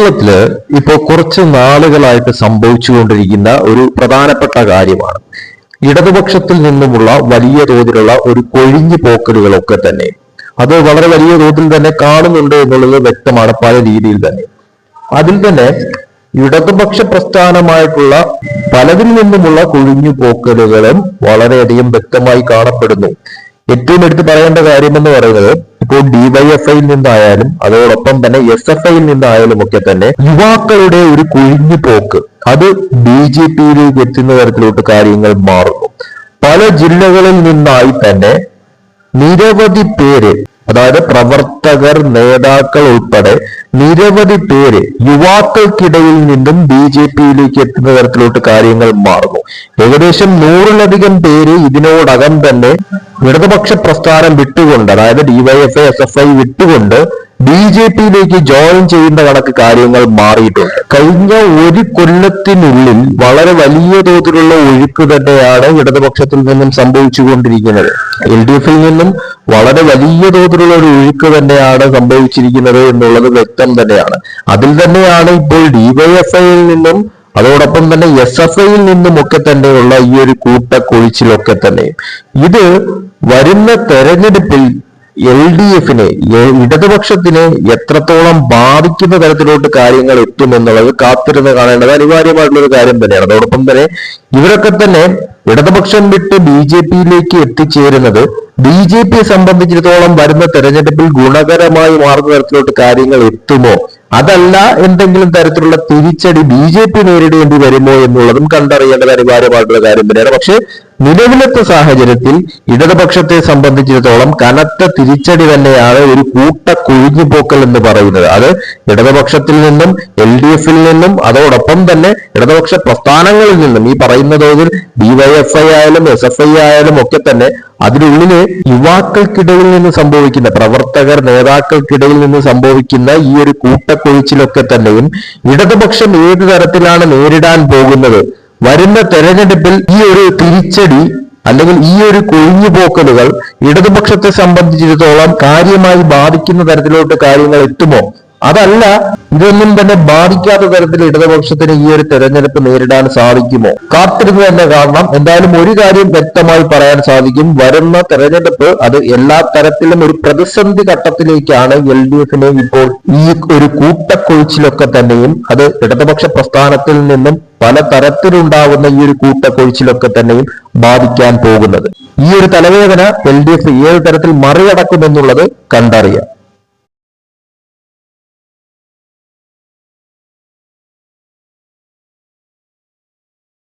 കേരളത്തിൽ ഇപ്പോൾ കുറച്ച് നാളുകളായിട്ട് സംഭവിച്ചുകൊണ്ടിരിക്കുന്ന ഒരു പ്രധാനപ്പെട്ട കാര്യമാണ്. ഇടതുപക്ഷത്തിൽ നിന്നുമുള്ള വലിയ തോതിലുള്ള ഒരു കൊഴിഞ്ഞു പോക്കലുകളൊക്കെ തന്നെ. അത് വളരെ വലിയ തോതിൽ തന്നെ കാണുന്നുണ്ട് എന്നുള്ളത് വ്യക്തമാണ് പല രീതിയിൽ തന്നെ. അതിൽ തന്നെ ഇടതുപക്ഷ പ്രസ്ഥാനമായിട്ടുള്ള പലതിൽ നിന്നുമുള്ള കൊഴിഞ്ഞു പോക്കലുകളും വളരെയധികം വ്യക്തമായി കാണപ്പെടുന്നു. ഏറ്റവും എടുത്ത് പറയേണ്ട കാര്യമെന്ന് പറയുന്നത് ഇപ്പോൾ ഡിവൈഎഫ്ഐയിൽ നിന്നായാലും അതോടൊപ്പം തന്നെ എസ് എഫ് ഐയിൽ നിന്നായാലും ഒക്കെ തന്നെ യുവാക്കളുടെ ഒരു കുഴിഞ്ഞു പോക്ക് അത് ബി ജെ പിയിലേക്ക് എത്തുന്ന തരത്തിലോട്ട് കാര്യങ്ങൾ മാറുന്നു. പല ജില്ലകളിൽ നിന്നായി തന്നെ നിരവധി പേര് അതായത് പ്രവർത്തകർ നേതാക്കൾ ഉൾപ്പെടെ നിരവധി പേര് യുവാക്കൾക്കിടയിൽ നിന്നും ബി ജെ പിയിലേക്ക് എത്തുന്ന തരത്തിലോട്ട് കാര്യങ്ങൾ മാറുന്നു. ഏകദേശം നൂറിലധികം പേര് ഇതിനോടകം തന്നെ ഇടതുപക്ഷ പ്രസ്ഥാനം വിട്ടുകൊണ്ട് അതായത് ഡിവൈഎഫ്ഐ എസ് എഫ് ഐ വിട്ടുകൊണ്ട് ബി ജെ പിയിലേക്ക് ജോയിൻ ചെയ്യുന്ന കണക്ക് കാര്യങ്ങൾ മാറിയിട്ടുണ്ട്. കഴിഞ്ഞ ഒരു കൊല്ലത്തിനുള്ളിൽ വളരെ വലിയ തോതിലുള്ള ഒഴുക്ക് തന്നെയാണ് ഇടതുപക്ഷത്തിൽ നിന്നും സംഭവിച്ചുകൊണ്ടിരിക്കുന്നത്. എൽ ഡി എഫിൽ നിന്നും വളരെ വലിയ തോതിലുള്ള ഒരു ഒഴുക്ക് തന്നെയാണ് സംഭവിച്ചിരിക്കുന്നത് എന്നുള്ളത് വ്യക്തം തന്നെയാണ്. അതിൽ തന്നെയാണ് ഇപ്പോൾ ഡിവൈഎഫ്ഐയിൽ നിന്നും അതോടൊപ്പം തന്നെ എസ് എഫ് ഐയിൽ നിന്നുമൊക്കെ തന്നെയുള്ള ഈ ഒരു കൂട്ടക്കൊഴിച്ചിലൊക്കെ തന്നെ. ഇത് വരുന്ന തെരഞ്ഞെടുപ്പിൽ എൽ ഡി എഫിനെ ഇടതുപക്ഷത്തിനെ എത്രത്തോളം ബാധിക്കുന്ന തരത്തിലോട്ട് കാര്യങ്ങൾ എത്തുമെന്നുള്ളത് കാത്തിരുന്ന് കാണേണ്ടത് അനിവാര്യമായിട്ടുള്ള ഒരു കാര്യം തന്നെയാണ്. അതോടൊപ്പം തന്നെ ഇവരൊക്കെ തന്നെ ഇടതുപക്ഷം വിട്ട് ബി ജെ പിയിലേക്ക് എത്തിച്ചേരുന്നത് ബി ജെ പിയെ സംബന്ധിച്ചിടത്തോളം വരുന്ന തെരഞ്ഞെടുപ്പിൽ ഗുണകരമായി മാറുന്ന തരത്തിലോട്ട് കാര്യങ്ങൾ എത്തുമോ? അതല്ല എന്തെങ്കിലും തരത്തിലുള്ള തിരിച്ചടി ബി ജെ പി നേരിടേണ്ടി വരുമോ എന്നുള്ളതും കണ്ടറിയേണ്ടത് അനിവാര്യമായിട്ടുള്ള കാര്യം തന്നെയാണ്. പക്ഷെ നിലവിലത്തെ സാഹചര്യത്തിൽ ഇടതുപക്ഷത്തെ സംബന്ധിച്ചിടത്തോളം കനത്ത തിരിച്ചടി തന്നെയാണ് ഒരു കൂട്ട കുഴിഞ്ഞുപോക്കൽ എന്ന് പറയുന്നത്. അത് ഇടതുപക്ഷത്തിൽ നിന്നും എൽ ഡി എഫിൽ നിന്നും അതോടൊപ്പം തന്നെ ഇടതുപക്ഷ പ്രസ്ഥാനങ്ങളിൽ നിന്നും ഈ പറയുന്ന തോതിൽ ഡിവൈഎഫ്ഐ ആയാലും എസ് എഫ് ഐ ആയാലും ഒക്കെ തന്നെ അതിനുള്ളിൽ യുവാക്കൾക്കിടയിൽ നിന്ന് സംഭവിക്കുന്ന പ്രവർത്തകർ നേതാക്കൾക്കിടയിൽ നിന്ന് സംഭവിക്കുന്ന ഈ ഒരു കൂട്ടക്കൊഴിച്ചിലൊക്കെ തന്നെയും ഇടതുപക്ഷം ഏത് തരത്തിലാണ് നേരിടാൻ പോകുന്നത് വരുന്ന തെരഞ്ഞെടുപ്പിൽ ഈ ഒരു തിരിച്ചടി അല്ലെങ്കിൽ ഈ ഒരു കൊഴിഞ്ഞു പോക്കലുകൾ ഇടതുപക്ഷത്തെ സംബന്ധിച്ചിടത്തോളം കാര്യമായി ബാധിക്കുന്ന തരത്തിലോട്ട് കാര്യങ്ങൾ എത്തുമോ? അതല്ല ഇതൊന്നും തന്നെ ബാധിക്കാത്ത തരത്തിൽ ഇടതുപക്ഷത്തിന് ഈ ഒരു തെരഞ്ഞെടുപ്പ് നേരിടാൻ സാധിക്കുമോ? കാത്തിരുന്ന് തന്നെ കാണണം. എന്തായാലും ഒരു കാര്യം വ്യക്തമായി പറയാൻ സാധിക്കും. വരുന്ന തെരഞ്ഞെടുപ്പ് അത് എല്ലാ തരത്തിലും ഒരു പ്രതിസന്ധി ഘട്ടത്തിലേക്കാണ് എൽ ഡി എഫിനെ ഇപ്പോൾ ഈ ഒരു കൂട്ടക്കൊഴിച്ചിലൊക്കെ തന്നെയും അത് ഇടതുപക്ഷ പ്രസ്ഥാനത്തിൽ നിന്നും പല തരത്തിലുണ്ടാവുന്ന ഈ ഒരു കൂട്ടക്കൊഴിച്ചിലൊക്കെ തന്നെയും ബാധിക്കാൻ പോകുന്നത്. ഈ ഒരു തലവേദന എൽ ഡി എഫ് ഏത് തരത്തിൽ മറികടക്കുമെന്നുള്ളത് കണ്ടറിയാം.